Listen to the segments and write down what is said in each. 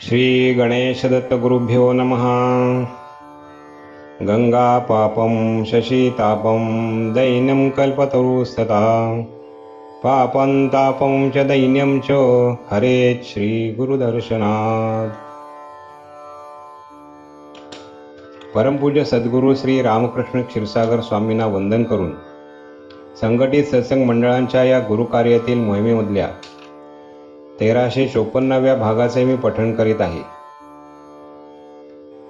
श्रीगणेशदत्तगुरुभ्यो नमः। गङ्गापापं शशीतापं दैन्यं कल्पतरुस्तथा। पापं तापं च दैन्यं च हरेत् श्रीगुरुदर्शनात्। परमपूज्य सद्गुरू श्री रामकृष्ण क्षीरसागर स्वामींना वंदन करून संघटित सत्संग मंडळांच्या या गुरुकार्यातील मोहिमेमधल्या तेराशे चोपन्नाव्या भागाचे मी पठण करीत आहे.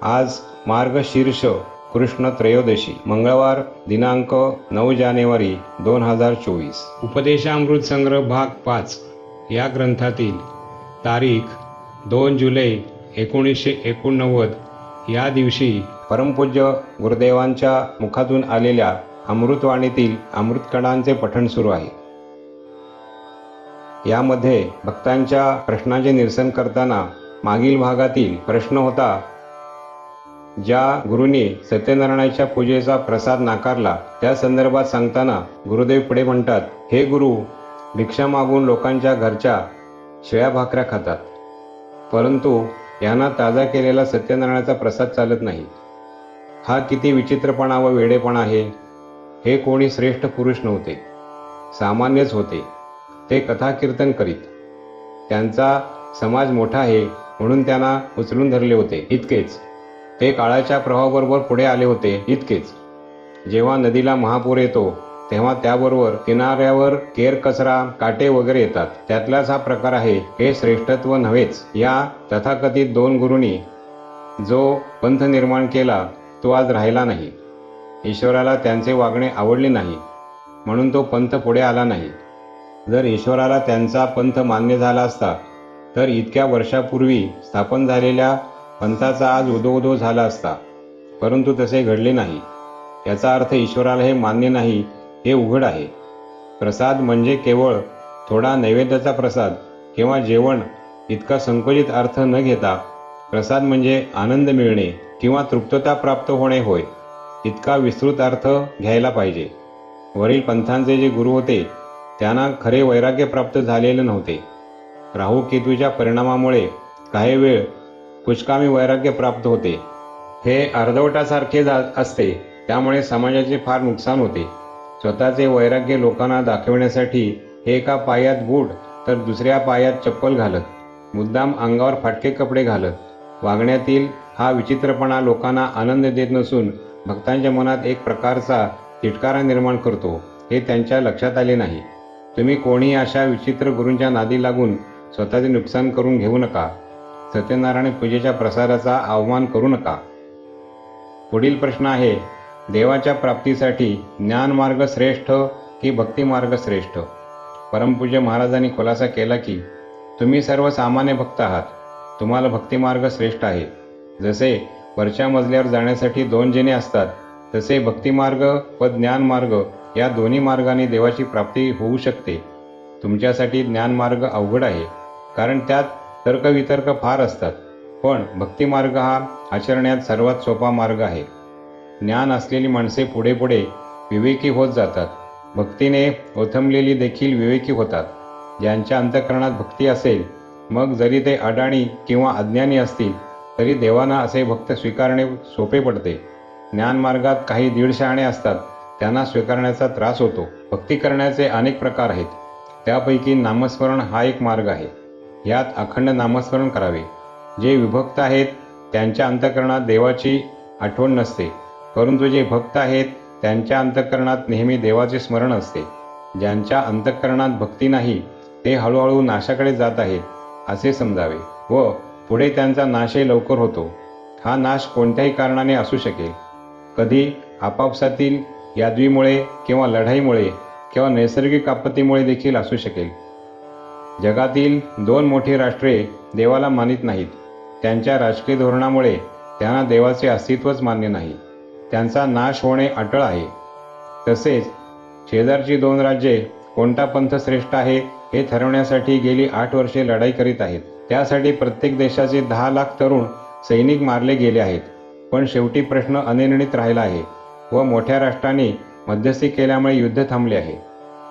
आज मार्गशीर्ष कृष्ण त्रयोदशी मंगळवार दिनांक नऊ जानेवारी दोन हजार चोवीस. उपदेशामृत संग्रह भाग पाच या ग्रंथातील तारीख दोन जुलै एकोणीसशे एकोणनव्वद या दिवशी परमपूज्य गुरुदेवांच्या मुखातून आलेल्या अमृतवाणीतील अमृतकणांचे पठण सुरू आहे. यामध्ये भक्तांच्या प्रश्नांचे निरसन करताना मागील भागातील प्रश्न होता ज्या गुरुने सत्यनारायणाच्या पूजेचा प्रसाद नाकारला त्या संदर्भात सांगताना गुरुदेव पुढे म्हणतात हे गुरु भिक्षा मागून लोकांच्या घरच्या शिळ्या भाकऱ्या खातात. परंतु यांना ताजा केलेला सत्यनारायणाचा प्रसाद चालत नाही. हा किती विचित्रपणा व वेडेपणा आहे. हे कोणी श्रेष्ठ पुरुष नव्हते. सामान्यच होते. ते कथा कीर्तन करीत. त्यांचा समाज मोठा आहे म्हणून त्यांना उचलून धरले होते इतकेच. ते काळाच्या प्रवाहाबरोबर पुढे आले होते इतकेच. जेव्हा नदीला महापूर येतो तेव्हा त्याबरोबर किनाऱ्यावर केर कचरा काटे वगैरे येतात. त्यातलाच हा प्रकार आहे हे श्रेष्ठत्व नव्हेच. या तथाकथित दोन गुरुंनी जो पंथ निर्माण केला तो आज राहिला नाही. ईश्वराला त्यांचे वागणे आवडले नाही म्हणून तो पंथ पुढे आला नाही. जर ईश्वराला त्यांचा पंथ मान्य झाला असता तर इतक्या वर्षापूर्वी स्थापन झालेल्या पंथाचा आज उदोउदो झाला असता. परंतु तसे घडले नाही. याचा अर्थ ईश्वराला हे मान्य नाही हे उघड आहे. प्रसाद म्हणजे केवळ थोडा नैवेद्याचा प्रसाद किंवा जेवण इतका संकुचित अर्थ न घेता प्रसाद म्हणजे आनंद मिळणे किंवा तृप्तता प्राप्त होणे होय इतका विस्तृत अर्थ घ्यायला पाहिजे. वरील पंथांचे जे गुरु होते त्यांना खरे वैराग्य प्राप्त झालेले नव्हते. राहू केतूच्या परिणामामुळे काही वेळ कुचकामी वैराग्य प्राप्त होते. हे अर्धवटासारखे जा असते त्यामुळे समाजाचे फार नुकसान होते. स्वतःचे वैराग्य लोकांना दाखविण्यासाठी हे एका पायात बूट तर दुसऱ्या पायात चप्पल घालत मुद्दाम अंगावर फाटके कपडे घालत वागण्यातील हा विचित्रपणा लोकांना आनंद देत नसून भक्तांच्या मनात एक प्रकारचा तिटकारा निर्माण करतो हे त्यांच्या लक्षात आले नाही. तुम्ही कोणी अशा विचित्र गुरूंच्या नादी लागून स्वतःचे नुकसान करून घेऊ नका. सत्यनारायण पूजेच्या प्रसाराचा अवमान करू नका. पुढील प्रश्न आहे देवाच्या प्राप्तीसाठी ज्ञानमार्ग श्रेष्ठ की भक्तिमार्ग श्रेष्ठ? परमपूज्य महाराजांनी खुलासा केला की तुम्ही सर्व सामान्य भक्त आहात. तुम्हाला भक्तिमार्ग श्रेष्ठ आहे. जसे वरच्या मजल्यावर जाण्यासाठी दोन जेणे असतात तसे भक्तिमार्ग व ज्ञानमार्ग या दोन्ही मार्गाने देवाची प्राप्ती होऊ शकते. तुमच्यासाठी ज्ञानमार्ग अवघड आहे. कारण त्यात तर्कवितर्क फार असतात. पण भक्तिमार्ग हा आचरण्यात सर्वात सोपा मार्ग आहे. ज्ञान असलेली माणसे पुढे पुढे विवेकी होत जातात. भक्तीने ओथंबलेली देखील विवेकी होतात. ज्यांच्या अंतकरणात भक्ती असेल मग जरी ते अडाणी किंवा अज्ञानी असतील तरी देवांना असे भक्त स्वीकारणे सोपे पडते. ज्ञानमार्गात काही दीडशहाणे असतात. त्यांना स्वीकारण्याचा त्रास होतो. भक्ती करण्याचे अनेक प्रकार आहेत. त्यापैकी नामस्मरण हा एक मार्ग आहे. यात अखंड नामस्मरण करावे. जे विभक्त आहेत त्यांच्या अंतकरणात देवाची आठवण नसते. परंतु जे भक्त आहेत त्यांच्या अंतकरणात नेहमी देवाचे स्मरण असते. ज्यांच्या अंतकरणात भक्ती नाही ते हळूहळू नाशाकडे जात आहेत असे समजावे. व पुढे त्यांचा नाशही लवकर होतो. हा नाश कोणत्याही कारणाने असू शकेल. कधी आपापसातील यादवीमुळे किंवा लढाईमुळे किंवा नैसर्गिक आपत्तीमुळे देखील असू शकेल. जगातील दोन मोठी राष्ट्रे देवाला मानित नाहीत. त्यांच्या राजकीय धोरणामुळे त्यांना देवाचे अस्तित्वच मान्य नाही. त्यांचा नाश होणे अटळ आहे. तसेच शेजारची दोन राज्ये कोणता पंथ श्रेष्ठ आहे हे ठरवण्यासाठी गेली आठ वर्षे लढाई करीत आहेत. त्यासाठी प्रत्येक देशाचे दहा लाख तरुण सैनिक मारले गेले आहेत. पण शेवटी प्रश्न अनिर्णित राहिला आहे. व मोठ्या राष्ट्रांनी मध्यस्थी केल्यामुळे युद्ध थांबले आहे.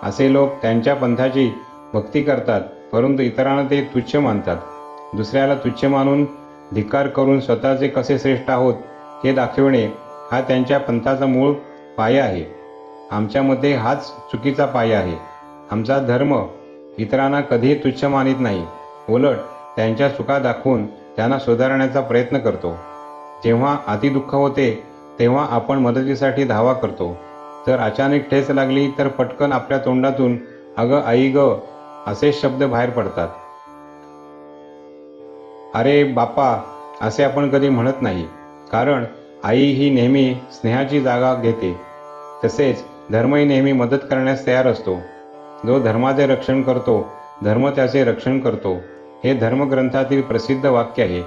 असे लोक त्यांच्या पंथाची भक्ती करतात परंतु इतरांना ते तुच्छ मानतात. दुसऱ्याला तुच्छ मानून धिक्कार करून स्वतःचे कसे श्रेष्ठ आहोत हे दाखविणे हा त्यांच्या पंथाचा मूळ पाया आहे. आमच्यामध्ये हाच चुकीचा पाया आहे. आमचा धर्म इतरांना कधीही तुच्छ मानित नाही. उलट त्यांच्या चुका दाखवून त्यांना सुधारण्याचा प्रयत्न करतो. जेव्हा अतिदुःख होते तेव्हा आपण मदतीसाठी धावा करतो. जर अचानक ठेच लागली तर पटकन आपल्या तोंडातून अगं आई ग असे शब्द बाहेर पडतात. अरे बापा असे आपण कधी म्हणत नाही कारण आई ही नेहमी स्नेहाची जागा घेते. तसेच धर्मही नेहमी मदत करण्यास तयार असतो. जो धर्माचे रक्षण करतो धर्म त्याचे रक्षण करतो हे धर्मग्रंथातील प्रसिद्ध वाक्य आहे.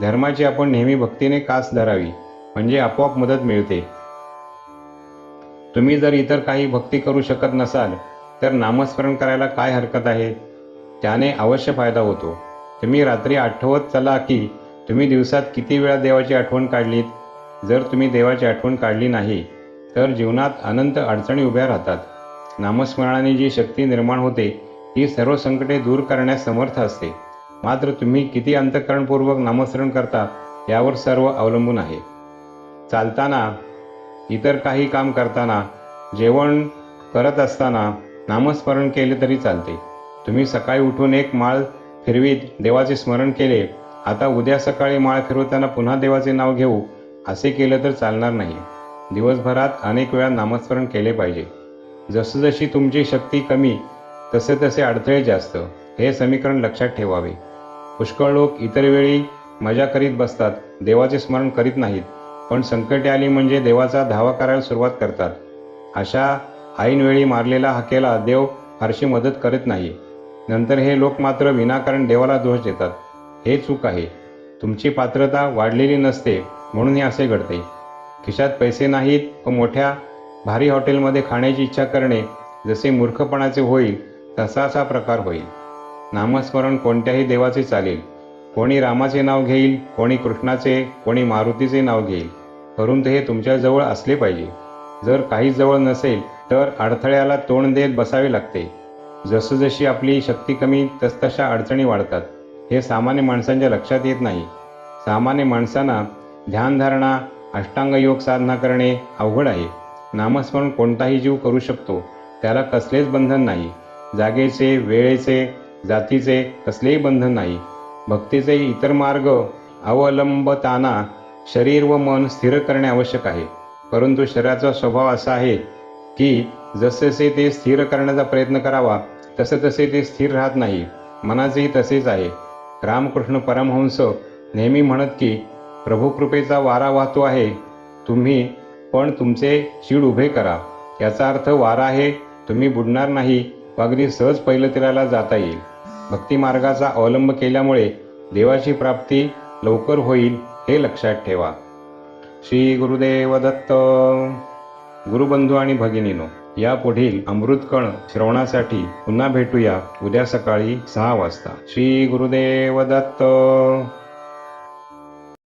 धर्माची आपण नेहमी भक्तीने कास धरावी. म्हणजे आपोआप मदत मिळते. तुम्ही जर इतर काही भक्ती करू शकत नसाल तर नामस्मरण करायला काय हरकत आहे? त्याने अवश्य फायदा होतो. तुम्ही रात्री आठवत चला की तुम्ही दिवसात किती वेळा देवाची आठवण काढलीत? जर तुम्ही देवाची आठवण काढली नाही तर जीवनात अनंत अडचणी उभ्या राहतात. नामस्मरणाने जी शक्ती निर्माण होते ती सर्व संकटे दूर करण्यास समर्थ असते. मात्र तुम्ही किती अंतःकरणपूर्वक नामस्मरण करता यावर सर्व अवलंबून आहे. चालताना इतर काही काम करताना जेवण करत असताना नामस्मरण केले तरी चालते. तुम्ही सकाळी उठून एक माळ फिरवीत देवाचे स्मरण केले आता उद्या सकाळी माळ फिरवताना पुन्हा देवाचे नाव घेऊ असे केलं तर चालणार नाही दिवसभरात अनेक वेळा नामस्मरण केले पाहिजे. जसजशी तुमची शक्ती कमी तसे तसे अडथळे जास्त हे समीकरण लक्षात ठेवावे. पुष्कळ लोक इतर वेळी मजा करीत बसतात देवाचे स्मरण करीत नाहीत. पण संकटे आली म्हणजे देवाचा धावा करायला सुरुवात करतात. अशा ऐनवेळी मारलेला हाकेला देव फारशी मदत करत नाही. नंतर हे लोक मात्र विनाकारण देवाला दोष देतात. हे चूक आहे. तुमची पात्रता वाढलेली नसते म्हणून हे असे घडते. खिशात पैसे नाहीत व मोठ्या भारी हॉटेलमध्ये खाण्याची इच्छा करणे जसे मूर्खपणाचे होईल तसाच हा प्रकार होईल. नामस्मरण कोणत्याही देवाचे चालेल. कोणी रामाचे नाव घेईल कोणी कृष्णाचे कोणी मारुतीचे नाव घेईल. परंतु हे तुमच्याजवळ असले पाहिजे. जर काही जवळ नसेल तर अडथळ्याला तोंड देत बसावे लागते. जसजशी आपली शक्ती कमी तसतशा अडचणी वाढतात. हे सामान्य माणसांच्या लक्षात येत नाही. सामान्य माणसांना ध्यानधारणा अष्टांग योग साधना करणे अवघड आहे. नामस्मरण कोणताही जीव करू शकतो. त्याला कसलेच बंधन नाही. जागेचे वेळेचे जातीचे कसलेही बंधन नाही. भक्तीचे इतर मार्ग अवलंबताना शरीर व मन स्थिर करणे आवश्यक आहे. परंतु शरीराचा स्वभाव असा आहे की जसजसे ते स्थिर करण्याचा प्रयत्न करावा तसे तसे ते स्थिर राहत नाही. मनाचेही तसेच आहे. रामकृष्ण परमहंस नेहमी म्हणत की प्रभू कृपेचा वारा वाहतो आहे. तुम्ही पण तुमचे शीड उभे करा. याचा अर्थ वारा आहे तुम्ही बुडणार नाही. व अगदी सहज पैलतीराला जाता येईल. भक्ती मार्गाचा अवलंब केल्यामुळे देवाची प्राप्ती लवकर होईल हे लक्षात ठेवा. श्री गुरुदेव दत्त. गुरुबंधू आणि भगिनीनो या पुढील अमृतकण श्रवणासाठी पुन्हा भेटूया उद्या सकाळी सहा वाजता. श्री गुरुदेव दत्त.